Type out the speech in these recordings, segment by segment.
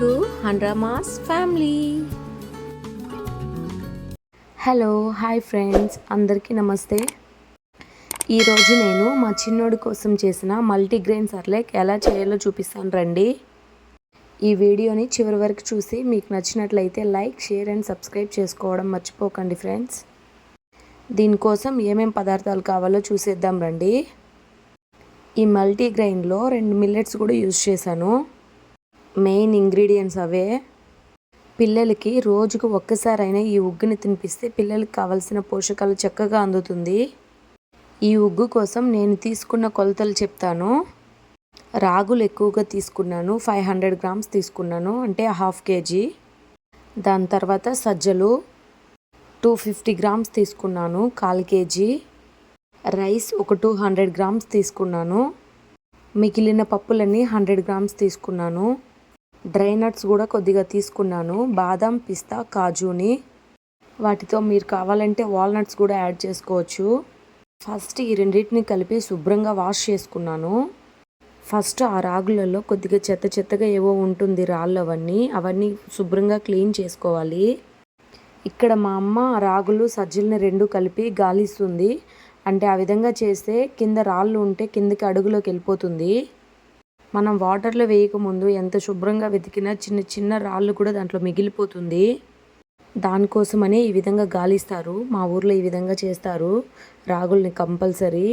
To హండ్రామాస్ family. Hello hi friends అందరికీ నమస్తే. ఈరోజు నేను మా చిన్నోడి కోసం చేసిన మల్టీగ్రెయిన్ సర్లేక్ ఎలా చేయాలో చూపిస్తాను రండి. ఈ వీడియోని చివరి వరకు చూసి మీకు నచ్చినట్లయితే లైక్ షేర్ అండ్ సబ్స్క్రైబ్ చేసుకోవడం మర్చిపోకండి ఫ్రెండ్స్. దీనికోసం ఏమేం పదార్థాలు కావాలో చూసేద్దాం రండి. ఈ మల్టీగ్రెయిన్లో రెండు మిల్లెట్స్ కూడా యూజ్ చేశాను. మెయిన్ ఇంగ్రీడియంట్స్ అవే. పిల్లలకి రోజుకు ఒక్కసారైనా ఈ ఉగ్గుని తినిపిస్తే పిల్లలకి కావాల్సిన పోషకాలు చక్కగా అందుతుంది. ఈ ఉగ్గు కోసం నేను తీసుకున్న కొలతలు చెప్తాను. రాగులు ఎక్కువగా తీసుకున్నాను. ఫైవ్ హండ్రెడ్ గ్రామ్స్ తీసుకున్నాను. అంటే హాఫ్ కేజీ. దాని తర్వాత సజ్జలు. టూ ఫిఫ్టీ గ్రామ్స్ తీసుకున్నాను. కాల్ కేజీ. రైస్ ఒక టూ హండ్రెడ్ గ్రామ్స్ తీసుకున్నాను. మిగిలిన పప్పులన్నీ హండ్రెడ్ గ్రామ్స్ తీసుకున్నాను. డ్రై నట్స్ కూడా కొద్దిగా తీసుకున్నాను. బాదం పిస్తా కాజుని. వాటితో మీరు కావాలంటే వాల్నట్స్ కూడా యాడ్ చేసుకోవచ్చు. ఫస్ట్ ఈ రెండింటిని కలిపి శుభ్రంగా వాష్ చేసుకున్నాను. ఫస్ట్ ఆ రాగులలో కొద్దిగా చెత్త చెత్తగా ఏవో ఉంటుంది రాళ్ళు అవన్నీ అవన్నీ శుభ్రంగా క్లీన్ చేసుకోవాలి. ఇక్కడ మా అమ్మ రాగులు సజ్జలని రెండు కలిపి గాలిస్తుంది. అంటే ఆ విధంగా చేస్తే కింద రాళ్ళు ఉంటే కిందకి అడుగులోకి వెళ్ళిపోతుంది. మనం వాటర్లో వేయకముందు ఎంత శుభ్రంగా వెతికినా చిన్న చిన్న రాళ్ళు కూడా దాంట్లో మిగిలిపోతుంది. దానికోసమనే ఈ విధంగా గాలిస్తారు. మా ఊర్లో ఈ విధంగా చేస్తారు. రాగుల్ని కంపల్సరీ.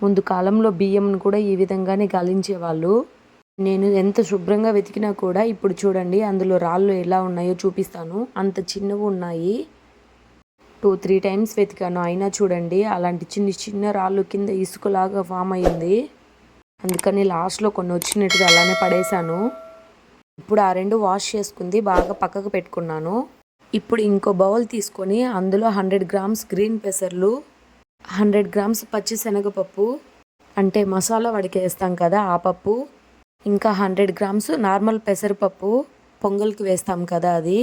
ముందు కాలంలో బియ్యంను కూడా ఈ విధంగానే గాలించేవాళ్ళు. నేను ఎంత శుభ్రంగా వెతికినా కూడా ఇప్పుడు చూడండి అందులో రాళ్ళు ఎలా ఉన్నాయో చూపిస్తాను. అంత చిన్నవి ఉన్నాయి. టూ త్రీ టైమ్స్ వెతికాను. అయినా చూడండి అలాంటి చిన్న చిన్న రాళ్ళు కింద ఇసుకలాగా ఫామ్ అయ్యింది అందుకని లాస్ట్లో కొన్ని వచ్చినట్టుగా అలానే పడేశాను. ఇప్పుడు ఆ రెండు వాష్ చేసుకుంది బాగా పక్కకు పెట్టుకున్నాను. ఇప్పుడు ఇంకో బౌల్ తీసుకొని అందులో హండ్రెడ్ గ్రామ్స్ గ్రీన్ పెసర్లు హండ్రెడ్ గ్రామ్స్ పచ్చి శనగపప్పు అంటే మసాలా వాడికి వేస్తాం కదా ఆ పప్పు ఇంకా హండ్రెడ్ గ్రామ్స్ నార్మల్ పెసరపప్పు పొంగల్కి వేస్తాం కదా అది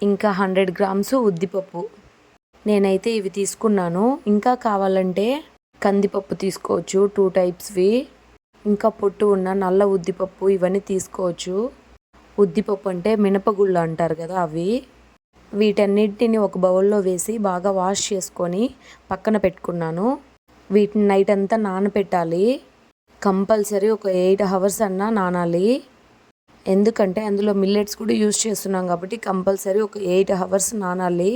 ఇంకా హండ్రెడ్ గ్రామ్స్ ఉద్దిపప్పు. నేనైతే ఇవి తీసుకున్నాను. ఇంకా కావాలంటే కందిపప్పు తీసుకోవచ్చు టూ టైప్స్వి. ఇంకా పొట్టు ఉన్న నల్ల ఉద్దిపప్పు ఇవన్నీ తీసుకోవచ్చు. ఉద్దిపప్పు అంటే మినపగుళ్ళు అంటారు కదా అవి. వీటన్నిటిని ఒక బౌల్లో వేసి బాగా వాష్ చేసుకొని పక్కన పెట్టుకున్నాను. వీటిని నైట్ అంతా నానపెట్టాలి. కంపల్సరీ ఒక ఎయిట్ అవర్స్ అన్నా నానాలి. ఎందుకంటే అందులో మిల్లెట్స్ కూడా యూజ్ చేస్తున్నాం కాబట్టి కంపల్సరీ ఒక ఎయిట్ అవర్స్ నానాలి.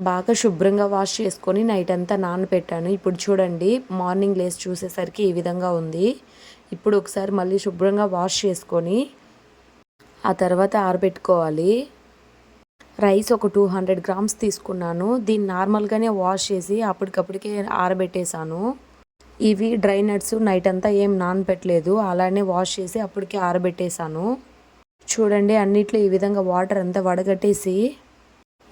బాగా శుభ్రంగా వాష్ చేసుకొని నైట్ అంతా నానపెట్టాను. ఇప్పుడు చూడండి మార్నింగ్ లేసి చూసేసరికి ఈ విధంగా ఉంది. ఇప్పుడు ఒకసారి మళ్ళీ శుభ్రంగా వాష్ చేసుకొని ఆ తర్వాత ఆరబెట్టుకోవాలి. రైస్ ఒక టూ హండ్రెడ్ గ్రామ్స్ తీసుకున్నాను. దీన్ని నార్మల్గానే వాష్ చేసి అప్పటికప్పటికే ఆరబెట్టేశాను. ఇవి డ్రై నట్స్ నైట్ అంతా ఏం నానపెట్టలేదు అలానే వాష్ చేసి అప్పటికే ఆరబెట్టేశాను. చూడండి అన్నిట్లో ఈ విధంగా వాటర్ అంతా వడగట్టేసి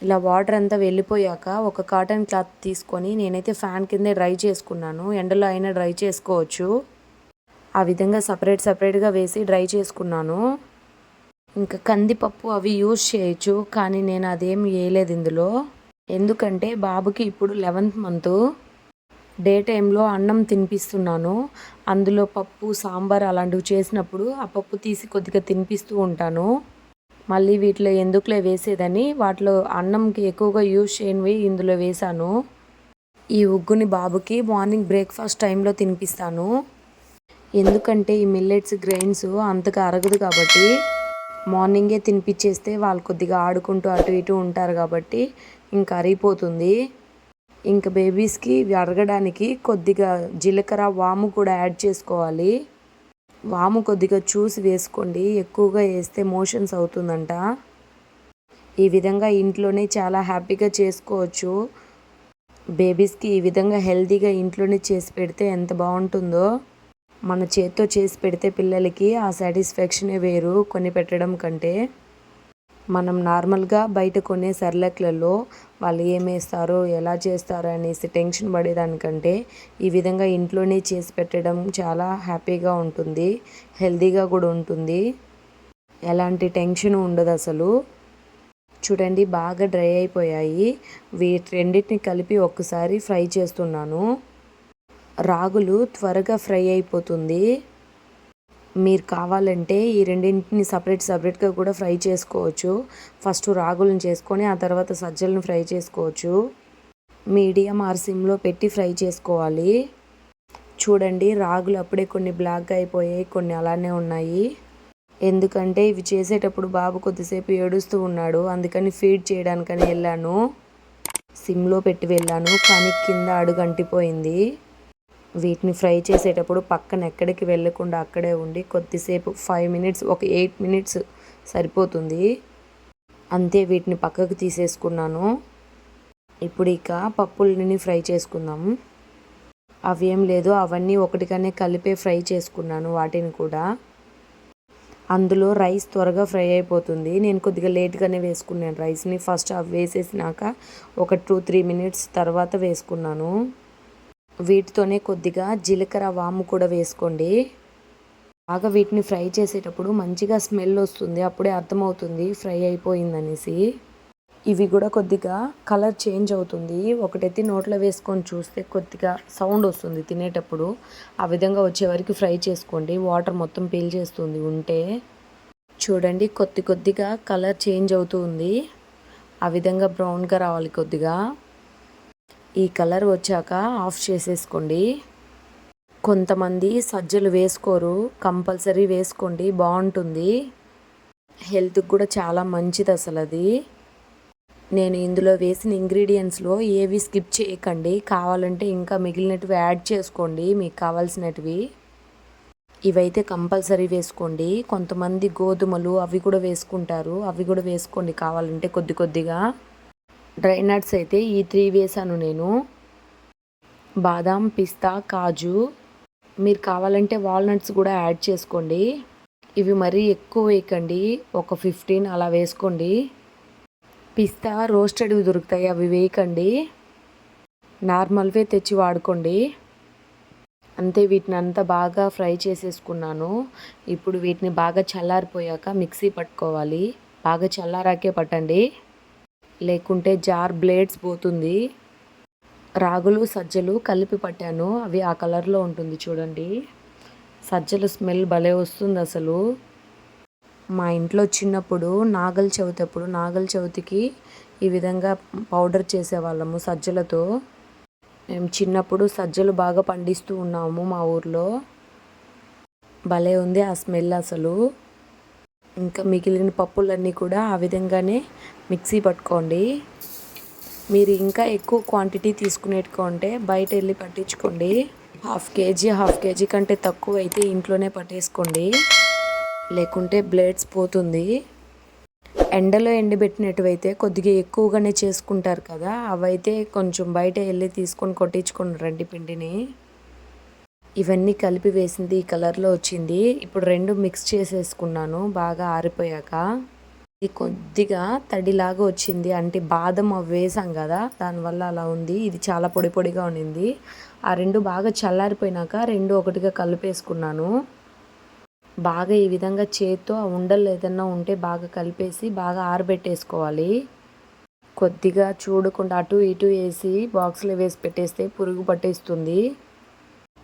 ఇలా వాటర్ అంతా వెళ్ళిపోయాక ఒక కాటన్ క్లాత్ తీసుకొని నేనైతే ఫ్యాన్ కిందే డ్రై చేసుకున్నాను. ఎండలో అయినా డ్రై చేసుకోవచ్చు. ఆ విధంగా సపరేట్ సపరేట్గా వేసి డ్రై చేసుకున్నాను. ఇంకా కందిపప్పు అవి యూజ్ చేయొచ్చు కానీ నేను అదేం వేయలేదు ఇందులో. ఎందుకంటే బాబుకి ఇప్పుడు లెవెన్త్ మంత్. డే టైంలో అన్నం తినిపిస్తున్నాను. అందులో పప్పు సాంబార్ అలాంటివి చేసినప్పుడు ఆ పప్పు తీసి కొద్దిగా తినిపిస్తూ ఉంటాను. మళ్ళీ వీటిలో ఎందుకులే వేసేదని వాటిలో అన్నంకి ఎక్కువగా యూజ్ చేయనివి ఇందులో వేశాను. ఈ ఉగ్గుని బాబుకి మార్నింగ్ బ్రేక్ఫాస్ట్ టైంలో తినిపిస్తాను. ఎందుకంటే ఈ మిల్లెట్స్ గ్రెయిన్స్ అంతగా అరగదు కాబట్టి మార్నింగే తినిపించేస్తే వాళ్ళు కొద్దిగా ఆడుకుంటూ అటు ఇటు ఉంటారు కాబట్టి ఇంకా అరిగిపోతుంది. ఇంకా బేబీస్కి అరగడానికి కొద్దిగా జీలకర్ర వాము కూడా యాడ్ చేసుకోవాలి. వాము కొద్దిగా చూసి వేసుకోండి ఎక్కువగా వేస్తే మోషన్స్ అవుతుందంట. ఈ విధంగా ఇంట్లోనే చాలా హ్యాపీగా చేసుకోవచ్చు. బేబీస్కి ఈ విధంగా హెల్తీగా ఇంట్లోనే చేసి పెడితే ఎంత బాగుంటుందో. మన చేత్తో చేసి పెడితే పిల్లలకి ఆ సాటిస్ఫాక్షనే వేరు కొని పెట్టడం కంటే. మనం నార్మల్గా బయట కొనే సర్లెక్లలో వాళ్ళు ఏమేస్తారో ఎలా చేస్తారో అనేసి టెన్షన్ పడేదానికంటే ఈ విధంగా ఇంట్లోనే చేసి పెట్టడం చాలా హ్యాపీగా ఉంటుంది హెల్తీగా కూడా ఉంటుంది. ఎలాంటి టెన్షన్ ఉండదు అసలు. చూడండి బాగా డ్రై అయిపోయాయి. వీటి రెండింటిని కలిపి ఒక్కసారి ఫ్రై చేస్తున్నాను. రాగులు త్వరగా ఫ్రై అయిపోతుంది. మీరు కావాలంటే ఈ రెండింటిని సపరేట్ సపరేట్గా కూడా ఫ్రై చేసుకోవచ్చు. ఫస్ట్ రాగులను చేసుకొని ఆ తర్వాత సజ్జలను ఫ్రై చేసుకోవచ్చు. మీడియం ఆర్ సిమ్లో పెట్టి ఫ్రై చేసుకోవాలి. చూడండి రాగులు అప్పుడే కొన్ని బ్లాక్గా అయిపోయాయి కొన్ని అలానే ఉన్నాయి. ఎందుకంటే ఇవి చేసేటప్పుడు బాబు కొద్దిసేపు ఏడుస్తూ ఉన్నాడు. అందుకని ఫీడ్ చేయడానికని వెళ్ళాను. సిమ్లో పెట్టి వెళ్ళాను కానీ కింద అడుగు అంటిపోయింది వీటిని ఫ్రై చేసేటప్పుడు పక్కన ఎక్కడికి వెళ్ళకుండా అక్కడే ఉండి కొద్దిసేపు ఫైవ్ మినిట్స్ ఒక ఎయిట్ మినిట్స్ సరిపోతుంది. అంతే వీటిని పక్కకు తీసేసుకున్నాను. ఇప్పుడు ఇక పప్పులని ఫ్రై చేసుకుందాం. అవి ఏం లేదు అవన్నీ ఒకటిగానే కలిపే ఫ్రై చేసుకున్నాను వాటిని కూడా. అందులో రైస్ త్వరగా ఫ్రై అయిపోతుంది. నేను కొద్దిగా లేట్గానే వేసుకున్నాను రైస్ని. ఫస్ట్ అవి వేసేసినాక ఒక టూ త్రీ మినిట్స్ తర్వాత వేసుకున్నాను. వీటితోనే కొద్దిగా జీలకర్ర వాము కూడా వేసుకోండి. బాగా వీటిని ఫ్రై చేసేటప్పుడు మంచిగా స్మెల్ వస్తుంది అప్పుడే అర్థమవుతుంది ఫ్రై అయిపోయిందనేసి. ఇవి కూడా కొద్దిగా కలర్ చేంజ్ అవుతుంది. ఒకటైతే నోట్లో వేసుకొని చూస్తే కొద్దిగా సౌండ్ వస్తుంది తినేటప్పుడు. ఆ విధంగా వచ్చే వరకు ఫ్రై చేసుకోండి. వాటర్ మొత్తం పీల్చేస్తుంది ఉంటే. చూడండి కొద్ది కొద్దిగా కలర్ చేంజ్ అవుతుంది. ఆ విధంగా బ్రౌన్గా రావాలి కొద్దిగా. ఈ కలర్ వచ్చాక ఆఫ్ చేసేసుకోండి. కొంతమంది సజ్జలు వేసుకోరు. కంపల్సరీ వేసుకోండి. బాగుంటుంది. హెల్త్కి కూడా చాలా మంచిది అసలు అది. నేను ఇందులో వేసిన ఇంగ్రీడియంట్స్లో ఏవి స్కిప్ చేయకండి. కావాలంటే ఇంకా మిగిలినటివి యాడ్ చేసుకోండి. మీకు కావాల్సినటివి. ఇవైతే కంపల్సరీ వేసుకోండి. కొంతమంది గోధుమలు అవి కూడా వేసుకుంటారు. అవి కూడా వేసుకోండి కావాలంటే కొద్ది కొద్దిగా. డ్రై నట్స్ అయితే ఈ త్రీ వేసాను నేను. బాదాం పిస్తా కాజు. మీరు కావాలంటే వాల్నట్స్ కూడా యాడ్ చేసుకోండి. ఇవి మరీ ఎక్కువ వేయకండి. ఒక ఫిఫ్టీన్ అలా వేసుకోండి. పిస్తా రోస్టెడ్వి దొరుకుతాయి. అవి వేయకండి. నార్మల్వే తెచ్చి వాడుకోండి. అంతే వీటిని అంతా బాగా ఫ్రై చేసేసుకున్నాను. ఇప్పుడు వీటిని బాగా చల్లారిపోయాక మిక్సీ పట్టుకోవాలి. బాగా చల్లారాకే పట్టండి. లేకుంటే జార్ బ్లేడ్స్ పోతుంది. రాగులు సజ్జలు కలిపి పట్టాను. అవి ఆ కలర్లో ఉంటుంది చూడండి. సజ్జలు స్మెల్ భలే వస్తుంది అసలు. మా ఇంట్లో చిన్నప్పుడు నాగల చవితి అప్పుడు నాగల చవితికి ఈ విధంగా పౌడర్ చేసేవాళ్ళము సజ్జలతో. మేము చిన్నప్పుడు సజ్జలు బాగా పండిస్తూ ఉన్నాము మా ఊర్లో. భలే ఉంది ఆ స్మెల్ అసలు. ఇంకా మిగిలిన పప్పులన్నీ కూడా ఆ విధంగానే మిక్సీ పట్టుకోండి. మీరు ఇంకా ఎక్కువ క్వాంటిటీ తీసుకునేట్టుకుంటే బయట వెళ్ళి పట్టించుకోండి. హాఫ్ కేజీ హాఫ్ కేజీ కంటే తక్కువ అయితే ఇంట్లోనే పట్టేసుకోండి. లేకుంటే బ్లేడ్స్ పోతుంది. ఎండలో ఎండబెట్టినట్టువైతే కొద్దిగా ఎక్కువగానే చేసుకుంటారు కదా అవైతే కొంచెం బయట వెళ్ళి తీసుకొని కొట్టించుకొని రండి పిండిని. ఇవన్నీ కలిపి వేసింది ఈ కలర్లో వచ్చింది. ఇప్పుడు రెండు మిక్స్ చేసేసుకున్నాను బాగా ఆరిపోయాక. ఇది కొద్దిగా తడిలాగా వచ్చింది. అంటే బాదం అవి వేసాం కదా దానివల్ల అలా ఉంది. ఇది చాలా పొడి పొడిగా ఉండింది. ఆ రెండు బాగా చల్లారిపోయినాక రెండు ఒకటిగా కలిపేసుకున్నాను. బాగా ఈ విధంగా చేత్తో ఆ ఉండలు ఏదన్నా ఉంటే బాగా కలిపేసి బాగా ఆరబెట్టేసుకోవాలి. కొద్దిగా చూడకుండా అటు ఇటు వేసి బాక్స్లో వేసి పెట్టేస్తే పురుగు పట్టేస్తుంది.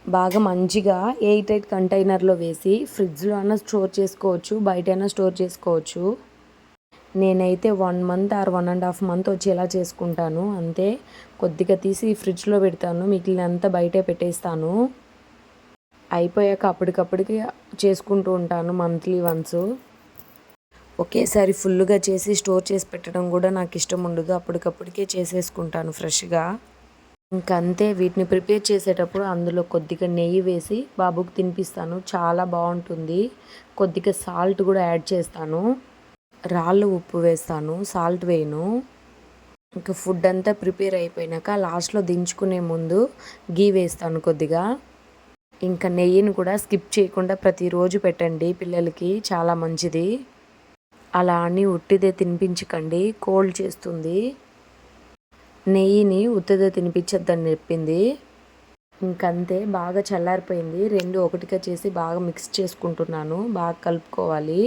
బాగా మంచిగా ఎయిట్ ఎయిట్ కంటైనర్లో వేసి ఫ్రిడ్జ్లో అయినా స్టోర్ చేసుకోవచ్చు బయట అయినా స్టోర్ చేసుకోవచ్చు. నేనైతే one month or one and half month వచ్చేలా చేసుకుంటాను. అంతే. కొద్దిగా తీసి ఫ్రిడ్జ్లో పెడతాను. మిగిలినంతా బయటే పెట్టేస్తాను. అయిపోయాక అప్పటికప్పటికి చేసుకుంటూ ఉంటాను మంత్లీ వన్స్. ఒకేసారి ఫుల్గా చేసి స్టోర్ చేసి పెట్టడం కూడా నాకు ఇష్టం ఉండదు. అప్పటికప్పటికే చేసేసుకుంటాను ఫ్రెష్గా. ఇంకంతే. వీటిని ప్రిపేర్ చేసేటప్పుడు అందులో కొద్దిగా నెయ్యి వేసి బాబుకు తినిపిస్తాను. చాలా బాగుంటుంది. కొద్దిగా సాల్ట్ కూడా యాడ్ చేస్తాను. రాళ్ళు ఉప్పు వేస్తాను సాల్ట్ వేయను. ఇంకా ఫుడ్ అంతా ప్రిపేర్ అయిపోయినాక లాస్ట్లో దించుకునే ముందు గీ వేస్తాను కొద్దిగా. ఇంకా నెయ్యిని కూడా స్కిప్ చేయకుండా ప్రతిరోజు పెట్టండి పిల్లలకి చాలా మంచిది. అలా అని ఉట్టిదే తినిపించకండి కోల్డ్ చేస్తుంది. నెయ్యిని ఉత్తిదే తినిపించొద్దని చెప్పింది. ఇంకంతే బాగా చల్లారిపోయింది. రెండు ఒకటిగా చేసి బాగా మిక్స్ చేసుకుంటున్నాను బాగా కలుపుకోవాలి.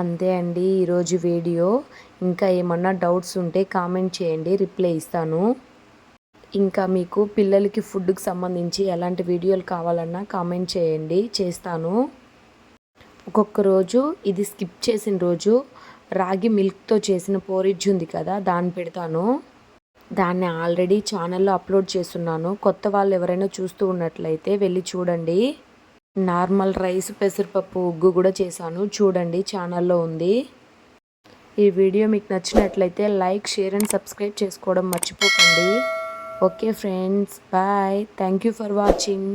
అంతే అండి ఈరోజు వీడియో. ఇంకా ఏమన్నా డౌట్స్ ఉంటే కామెంట్ చేయండి రిప్లై ఇస్తాను. ఇంకా మీకు పిల్లలకి ఫుడ్కి సంబంధించి ఎలాంటి వీడియోలు కావాలన్నా కామెంట్ చేయండి చేస్తాను. ఒక్కొక్క రోజు ఇది స్కిప్ చేసిన రోజు రాగి మిల్క్తో చేసిన పోరిజ్ ఉంది కదా దాన్ని పెడతాను. దాన్ని ఆల్రెడీ ఛానల్లో అప్లోడ్ చేస్తున్నాను. కొత్త వాళ్ళు ఎవరైనా చూస్తూ ఉన్నట్లయితే వెళ్ళి చూడండి. నార్మల్ రైస్ పెసరపప్పు ఉగ్గు కూడా చేశాను. చూడండి ఛానల్లో ఉంది. ఈ వీడియో మీకు నచ్చినట్లయితే లైక్ షేర్ అండ్ సబ్స్క్రైబ్ చేసుకోవడం మర్చిపోకండి. Okay friends bye. Thank you for watching.